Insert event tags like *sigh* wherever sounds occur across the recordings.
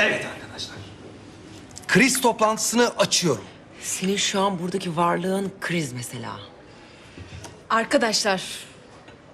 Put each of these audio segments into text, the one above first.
Evet arkadaşlar. Kriz toplantısını açıyorum. Senin şu an buradaki varlığın kriz mesela. Arkadaşlar,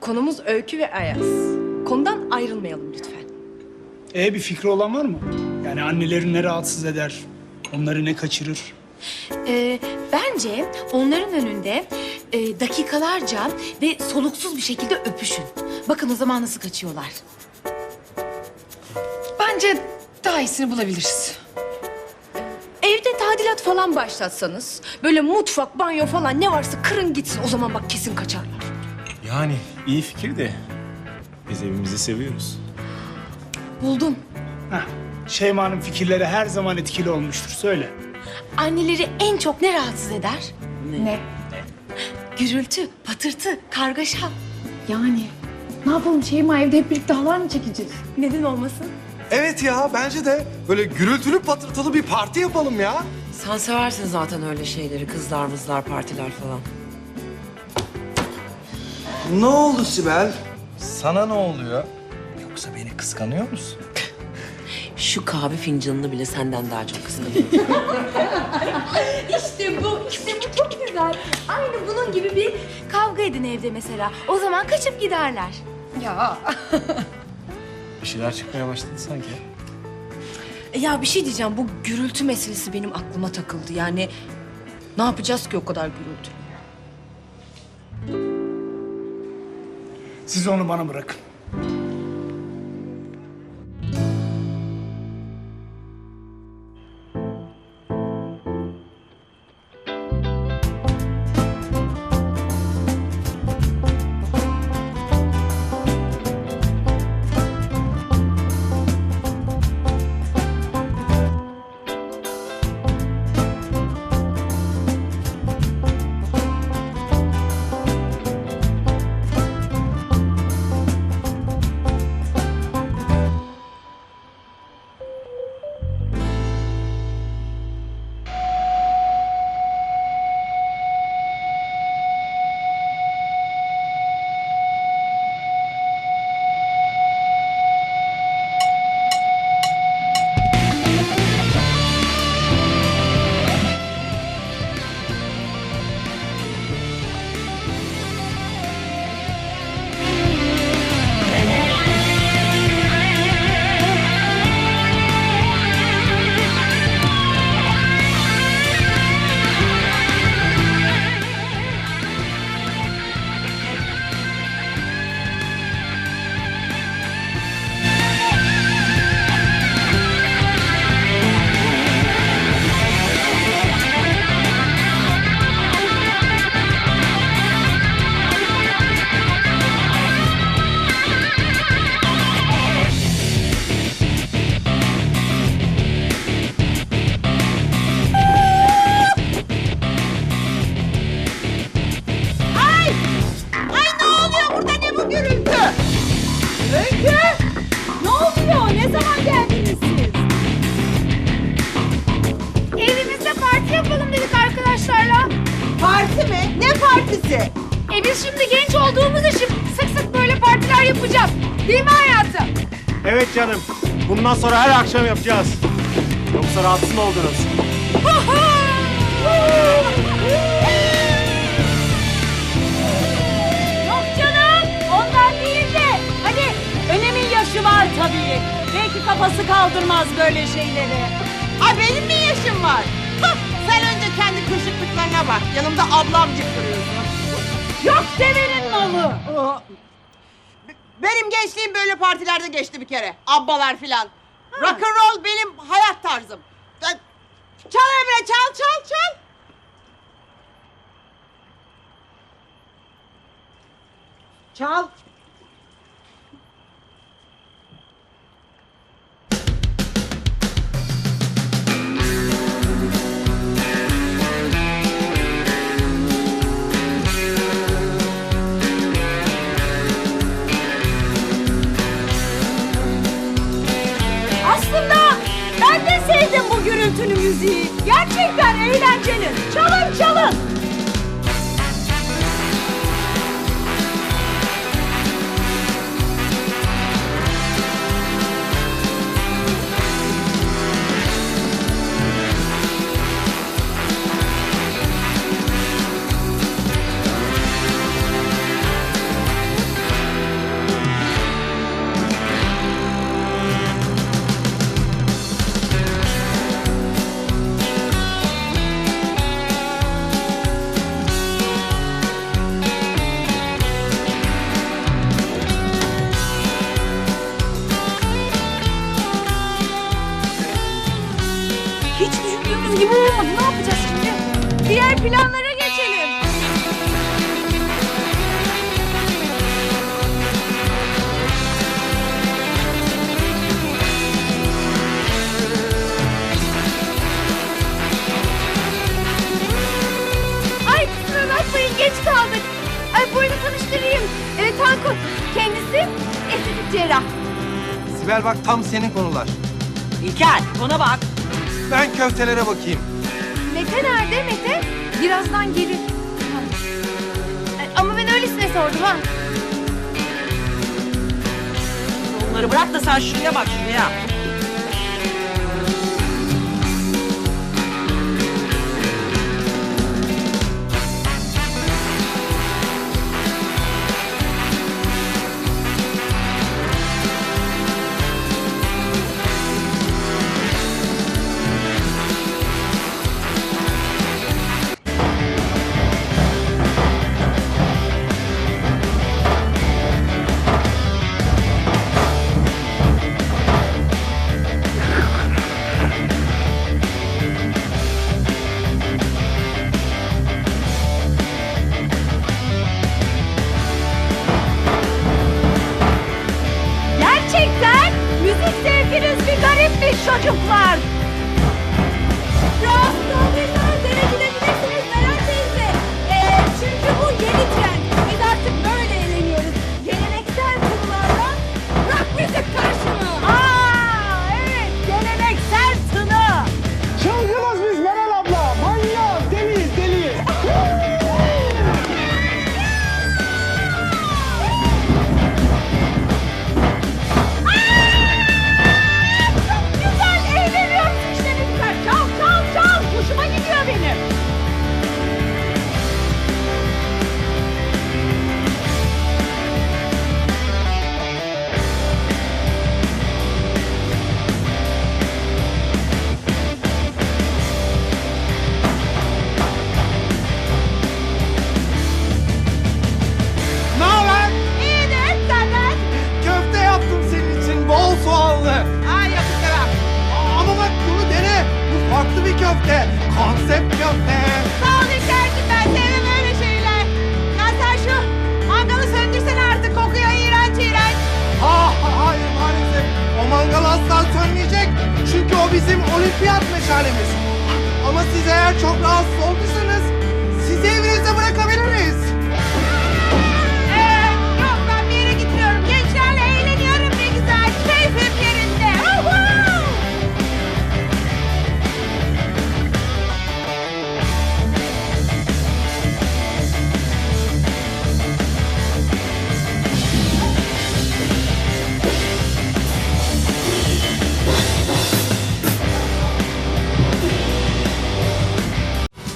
konumuz Öykü ve Ayaz. Konudan ayrılmayalım lütfen. E bir fikri olan var mı? Yani anneleri ne rahatsız eder, onları ne kaçırır? Ee, bence onların önünde e, dakikalarca ve soluksuz bir şekilde öpüşün. Bakın o zaman nasıl kaçıyorlar. Bence daha iyisini bulabiliriz. Evde tadilat falan başlatsanız, böyle mutfak, banyo falan ne varsa kırın gitsin. O zaman bak kesin kaçarlar. Yani iyi fikir de biz evimizi seviyoruz. Buldum. Heh, Şeyma'nın fikirleri her zaman etkili olmuştur. Söyle. Anneleri en çok ne rahatsız eder? Ne? Gürültü, patırtı, kargaşa. Yani ne yapalım Şeyma evde hep birlikte halay mı çekeceğiz? Neden olmasın? Evet ya bence de böyle gürültülü patırtılı bir parti yapalım ya. Sen seversin zaten öyle şeyleri. Kızlar mızlar, partiler falan. Ne oldu Sibel? Sana ne oluyor? Yoksa beni kıskanıyor musun? *laughs* Şu kahve fincanını bile senden daha çok kıskanıyorum. *laughs* İşte bu, işte bu çok güzel. Aynı bunun gibi bir kavga edin evde mesela. O zaman kaçıp giderler. Ya. *laughs* Bir şeyler çıkmaya başladı sanki. Ya bir şey diyeceğim. Bu gürültü meselesi benim aklıma takıldı. Yani ne yapacağız ki o kadar gürültü? Siz onu bana bırakın. Partisi? E biz şimdi genç olduğumuz için sık sık böyle partiler yapacağız. Değil mi hayatım? Evet canım. Bundan sonra her akşam yapacağız. Yoksa rahatsız mı oldunuz? *laughs* Yok canım ondan değil de hani önemin yaşı var tabii. Belki kafası kaldırmaz böyle şeyleri. Ay benim mi yaşım var? Hah, Sen önce kendi kırışıklıklarına bak. Yanımda ablamcık duruyorsun. Yok devenin malı. Benim gençliğim böyle partilerde geçti bir kere. Abbalar filan. Rock and roll benim hayat tarzım. Çal Emre çal çal çal. Çal. Gürültülü müziği. Gerçekten eğlenceli. Çalın çalın. Planlara geçelim. Ay kusura bakmayın geç kaldık. Ay buyurun tanıştırayım. Evet Tankut. Kendisi estetik cerrah. Sibel bak tam senin konular. İlker bana bak. Ben köftelere bakayım. Mete nerede Mete? Birazdan gelir. Ama ben öylesine sordum ha. Onları bırak da sen şuraya bak şuraya. Köfte. Konsept köfte. Sağ ol ben sevmem öyle şeyler. Ya sen şu mangalı söndürsene artık kokuyor iğrenç iğrenç. Ha, ha, hayır maalesef. O mangal asla sönmeyecek. Çünkü o bizim olimpiyat meşalemiz. Ama siz eğer çok rahatsız olduysanız sizi evinizde bırakabiliriz. Ee,